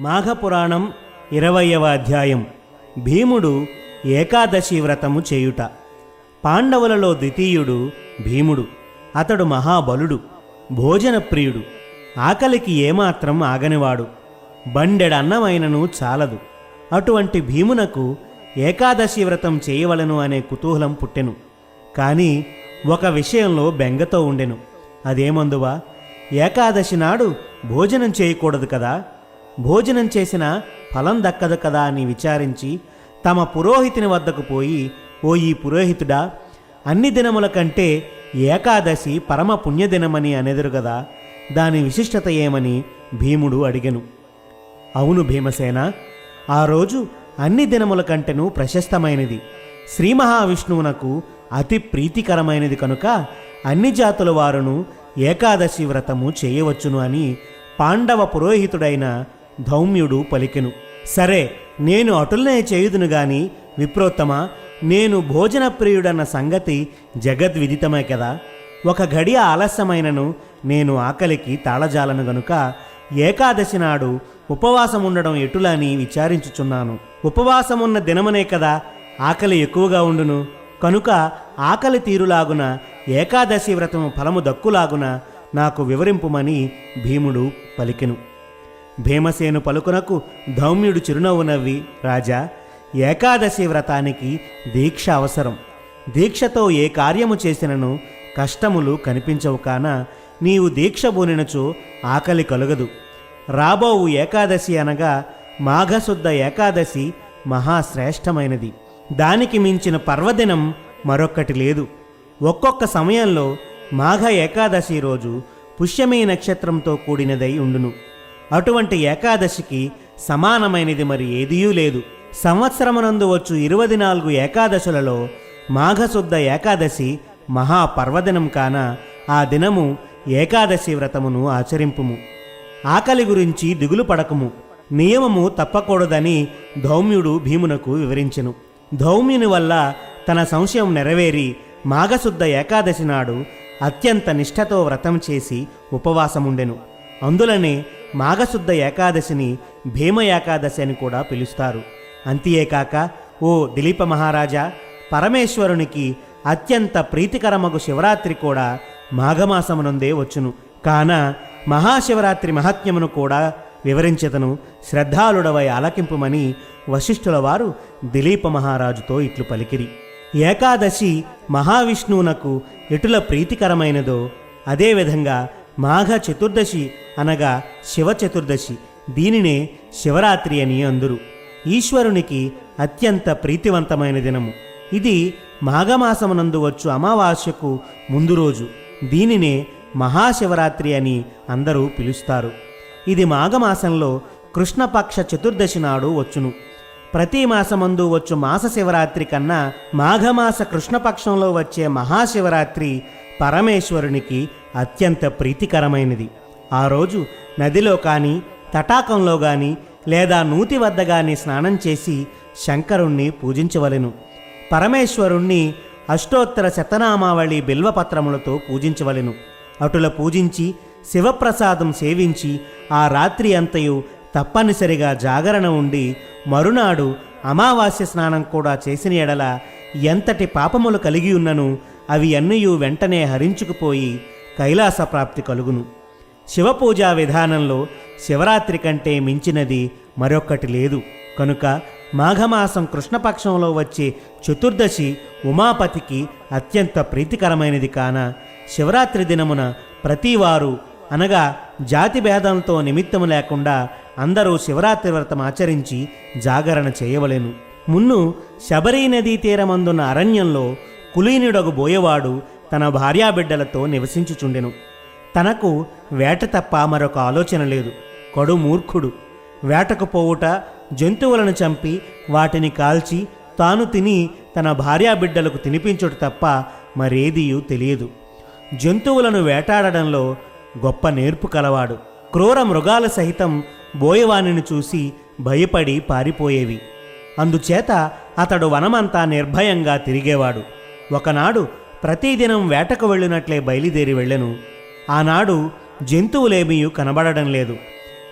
మాఘపురాణం ఇరవయవ అధ్యాయం. భీముడు ఏకాదశి వ్రతము చేయుట. పాండవులలో ద్వితీయుడు భీముడు. అతడు మహాబలుడు భోజనప్రియుడు. ఆకలికి ఏమాత్రం ఆగనివాడు. బండెడన్నమైనను చాలదు. అటువంటి భీమునకు ఏకాదశి వ్రతం చేయవలను అనే కుతూహలం పుట్టెను. కానీ ఒక విషయంలో బెంగతో ఉండెను. అదేమందువా? ఏకాదశి నాడు భోజనం చేయకూడదు కదా? భోజనం చేసిన ఫలం దక్కదు కదా అని విచారించి తమ పురోహితుని వద్దకు పోయి ఓ ఈ పురోహితుడా అన్ని దినముల కంటే ఏకాదశి పరమ పుణ్యదినమని అనెదురు కదా దాని విశిష్టత ఏమని భీముడు అడిగెను. అవును భీమసేన ఆ రోజు అన్ని దినముల కంటేనూ ప్రశస్తమైనది. శ్రీ మహావిష్ణువునకు అతి ప్రీతికరమైనది కనుక అన్ని జాతుల వారును ఏకాదశి వ్రతము చేయవచ్చును అని పాండవ పురోహితుడైన ధౌమ్యుడు పలికెను. సరే నేను అటులనే చేయుదును గాని విప్రోత్తమ నేను భోజన ప్రియుడన్న సంగతి జగద్విదితమే కదా. ఒక గడియ ఆలస్యమైనను నేను ఆకలికి తాళజాలను గనుక ఏకాదశి నాడు ఉపవాసం ఉండడం ఎటులని విచారించుచున్నాను. ఉపవాసమున్న దినమనే కదా ఆకలి ఎక్కువగా ఉండును. కనుక ఆకలి తీరులాగున ఏకాదశి వ్రతము ఫలము దక్కులాగున నాకు వివరింపుమని భీముడు పలికెను. భీమసేను పలుకునకు ధౌమ్యుడు చిరునవ్వు నవ్వి రాజా ఏకాదశి వ్రతానికి దీక్ష అవసరం. దీక్షతో ఏ కార్యము చేసినను కష్టములు కనిపించవు కాన నీవు దీక్ష బూనినచో ఆకలి కలుగదు. రాబోవు ఏకాదశి అనగా మాఘశుద్ధ ఏకాదశి మహాశ్రేష్టమైనది. దానికి మించిన పర్వదినం మరొక్కటి లేదు. ఒక్కొక్క సమయంలో మాఘ ఏకాదశి రోజు పుష్యమీ నక్షత్రంతో కూడినదై ఉండును. అటువంటి ఏకాదశికి సమానమైనది మరి ఏదియూ లేదు. సంవత్సరమునందు వచ్చు ఇరవై నాలుగు ఏకాదశులలో మాఘశుద్ధ ఏకాదశి మహాపర్వదినం కాన ఆ దినము ఏకాదశి వ్రతమును ఆచరింపుము. ఆకలి గురించి దిగులు పడకము. నియమము తప్పకూడదని ధౌమ్యుడు భీమునకు వివరించెను. ధౌమ్యుని వల్ల తన సంశయం నెరవేరి మాఘశుద్ధ ఏకాదశి నాడు అత్యంత నిష్ఠతో వ్రతం చేసి ఉపవాసముండెను. అందులనే మాఘశుద్ధ ఏకాదశిని భీమ ఏకాదశి అని కూడా పిలుస్తారు. అంతియేకాక ఓ దిలీప మహారాజా పరమేశ్వరునికి అత్యంత ప్రీతికరమగు శివరాత్రి కూడా మాఘమాసమునందే వచ్చును. కాన మహాశివరాత్రి మహాత్మ్యమును కూడా వివరించతను శ్రద్ధాళుడవై ఆలకింపుమని వశిష్ఠుల వారు దిలీప మహారాజుతో ఇట్లు పలికిరి. ఏకాదశి మహావిష్ణువునకు ఎటుల ప్రీతికరమైనదో అదేవిధంగా మాఘ చతుర్దశి అనగా శివ చతుర్దశి. దీనినే శివరాత్రి అని అందురు. ఈశ్వరునికి అత్యంత ప్రీతివంతమైన దినము. ఇది మాఘమాసమునందు వచ్చు అమావాస్యకు ముందు రోజు. దీనినే మహాశివరాత్రి అని అందరూ పిలుస్తారు. ఇది మాఘమాసంలో కృష్ణపక్ష చతుర్దశి నాడు వచ్చును. ప్రతి మాసమందు వచ్చు మాస శివరాత్రి కన్నా మాఘమాస కృష్ణపక్షంలో వచ్చే మహాశివరాత్రి పరమేశ్వరునికి అత్యంత ప్రీతికరమైనది. ఆ రోజు నదిలో కానీ తటాకంలో కానీ లేదా నూతి వద్ద కానీ స్నానం చేసి శంకరుణ్ణి పూజించవలెను. పరమేశ్వరుణ్ణి అష్టోత్తర శతనామావళి బిల్వపత్రములతో పూజించవలెను. అటుల పూజించి శివప్రసాదం సేవించి ఆ రాత్రి అంతయు తప్పనిసరిగా జాగరణ ఉండి మరునాడు అమావాస్య స్నానం కూడా చేసిన ఎడల ఎంతటి పాపములు కలిగి ఉన్నను అవి అన్నయు వెంటనే హరించుకుపోయి కైలాస ప్రాప్తి కలుగును. శివపూజా విధానంలో శివరాత్రి కంటే మించినది మరొక్కటి లేదు. కనుక మాఘమాసం కృష్ణపక్షంలో వచ్చే చతుర్దశి ఉమాపతికి అత్యంత ప్రీతికరమైనది కాన శివరాత్రి దినమున ప్రతివారు అనగా జాతి భేదంతో నిమిత్తము లేకుండా అందరూ శివరాత్రి వ్రతం ఆచరించి జాగరణ చేయవలెను. మున్ను శబరీ నదీ తీరమందున్న అరణ్యంలో కులీనుడగు బోయవాడు తన భార్యాబిడ్డలతో నివసించుచుండెను. తనకు వేట తప్ప మరొక ఆలోచన లేదు. కడు మూర్ఖుడు. వేటకు పోవుట జంతువులను చంపి వాటిని కాల్చి తాను తిని తన భార్యాబిడ్డలకు తినిపించుట తప్ప మరేదియూ తెలియదు. జంతువులను వేటాడడంలో గొప్ప నేర్పు కలవాడు. క్రూర మృగాల సహితం బోయవాణిని చూసి భయపడి పారిపోయేవి. అందుచేత అతడు వనమంతా నిర్భయంగా తిరిగేవాడు. ఒకనాడు ప్రతిదినం వేటకు వెళ్ళినట్లే బయలుదేరి వెళ్ళెను. ఆనాడు జంతువులేమీ కనబడడం లేదు.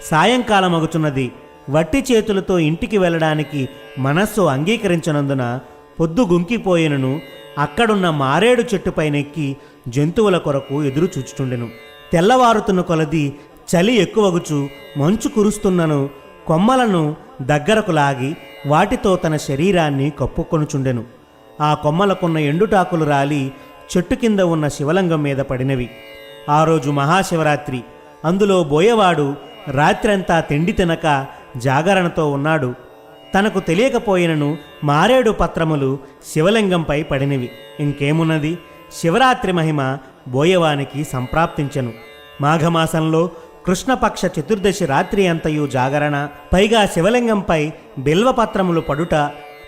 సాయంకాలం అగుచున్నది వట్టి చేతులతో ఇంటికి వెళ్ళడానికి మనస్సు అంగీకరించనందున పొద్దు గుంకిపోయినను. అక్కడున్న మారేడు చెట్టుపైనెక్కి జంతువుల కొరకు ఎదురు చూచుచుండెను. తెల్లవారుతున్న కొలది చలి ఎక్కువగుచు మంచు కురుస్తున్నను. కొమ్మలను దగ్గరకు లాగి వాటితో తన శరీరాన్ని కప్పుకొనుచుండెను. ఆ కొమ్మలకున్న ఎండుటాకులు రాలి చెట్టు కింద ఉన్న శివలింగం మీద పడినవి. ఆ రోజు మహాశివరాత్రి. అందులో బోయవాడు రాత్రంతా తిండి తినక జాగరణతో ఉన్నాడు. తనకు తెలియకపోయినను మారేడు పత్రములు శివలింగంపై పడినవి. ఇంకేమున్నది? శివరాత్రి మహిమ బోయవానికి సంప్రాప్తించెను. మాఘమాసంలో కృష్ణపక్ష చతుర్దశి రాత్రి అంతయు జాగరణ. పైగా శివలింగంపై బిల్వపత్రములు పడుట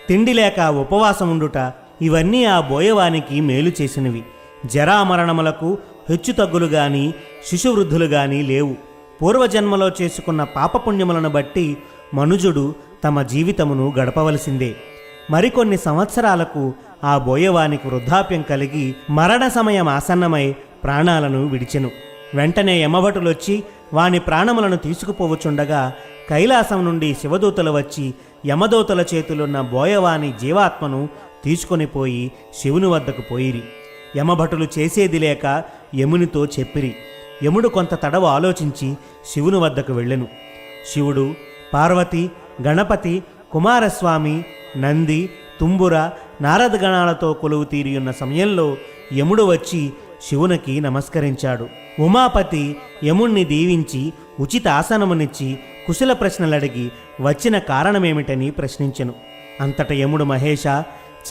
తిండి లేక ఉపవాసం ఉండుట ఇవన్నీ ఆ బోయవానికి మేలు చేసినవి. జరామరణములకు హెచ్చుతగ్గులు గాని శిశువృద్ధులు గాని లేవు. పూర్వజన్మలో చేసుకున్న పాపపుణ్యములను బట్టి మనుజుడు తమ జీవితమును గడపవలసిందే. మరికొన్ని సంవత్సరాలకు ఆ బోయవానికి వృద్ధాప్యం కలిగి మరణ సమయం ఆసన్నమై ప్రాణాలను విడిచెను. వెంటనే యమభటులొచ్చి వాని ప్రాణములను తీసుకుపోవచుండగా కైలాసం నుండి శివదూతలు వచ్చి యమదూతల చేతులున్న బోయవాని జీవాత్మను తీసుకొని పోయి శివుని వద్దకు పోయిరి. యమభటులు చేసేది లేక యమునితో చెప్పిరి. యముడు కొంత తడవ ఆలోచించి శివుని వద్దకు వెళ్ళెను. శివుడు పార్వతి గణపతి కుమారస్వామి నంది తుంబుర నారదగణాలతో కొలువు తీరియున్న సమయంలో యముడు వచ్చి శివునికి నమస్కరించాడు. ఉమాపతి యముణ్ణి దీవించి ఉచిత ఆసనమునిచ్చి కుశల ప్రశ్నలడిగి వచ్చిన కారణమేమిటని ప్రశ్నించెను. అంతట యముడు మహేష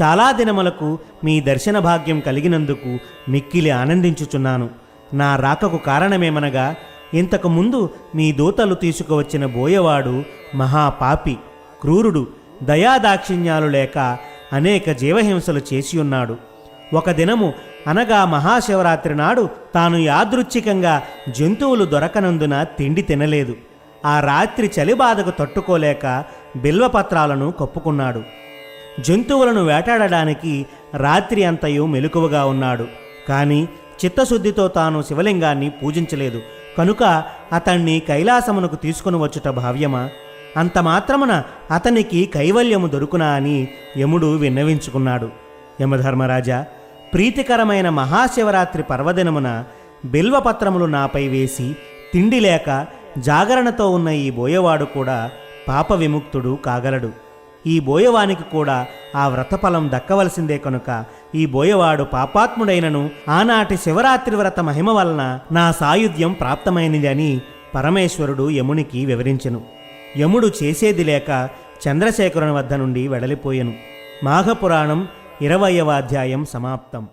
చాలా దినములకు మీ దర్శన భాగ్యం కలిగినందుకు మిక్కిలి ఆనందించుచున్నాను. నా రాకకు కారణమేమనగా ఇంతకుముందు మీ దూతలు తీసుకువచ్చిన బోయవాడు మహాపాపి క్రూరుడు దయాదాక్షిణ్యాలు లేక అనేక జీవహింసలు చేసి ఉన్నాడు ఒక దినము అనగా మహాశివరాత్రి నాడు తాను యాదృచ్ఛికంగా జంతువులు దొరకనందున తిండి తినలేదు. ఆ రాత్రి చలిబాధకు తట్టుకోలేక బిల్వపత్రాలను కప్పుకున్నాడు. జంతువులను వేటాడడానికి రాత్రి అంతయు మెలకువగా ఉన్నాడు. కానీ చిత్తశుద్ధితో తాను శివలింగాన్ని పూజించలేదు. కనుక అతన్ని కైలాసమునకు తీసుకుని వచ్చుట భావ్యమా? అంత మాత్రమున అతనికి కైవల్యము దొరుకునా అని యముడు విన్నవించుకున్నాడు. యమధర్మరాజా ప్రీతికరమైన మహాశివరాత్రి పర్వదినమున బిల్వపత్రములు నాపై వేసి తిండి లేక జాగరణతో ఉన్న ఈ బోయవాడు కూడా పాప విముక్తుడు కాగలడు. ఈ బోయవానికి కూడా ఆ వ్రతఫలం దక్కవలసిందే కనుక ఈ బోయవాడు పాపాత్ముడైనను ఆనాటి శివరాత్రి వ్రత మహిమ వలన నా సాయుధ్యం ప్రాప్తమైనది అని పరమేశ్వరుడు యమునికి వివరించెను. యముడు చేసేది లేక చంద్రశేఖరుని వద్ద నుండి వెడలిపోయెను. మాఘపురాణం ఇరవయవ అధ్యాయం సమాప్తం.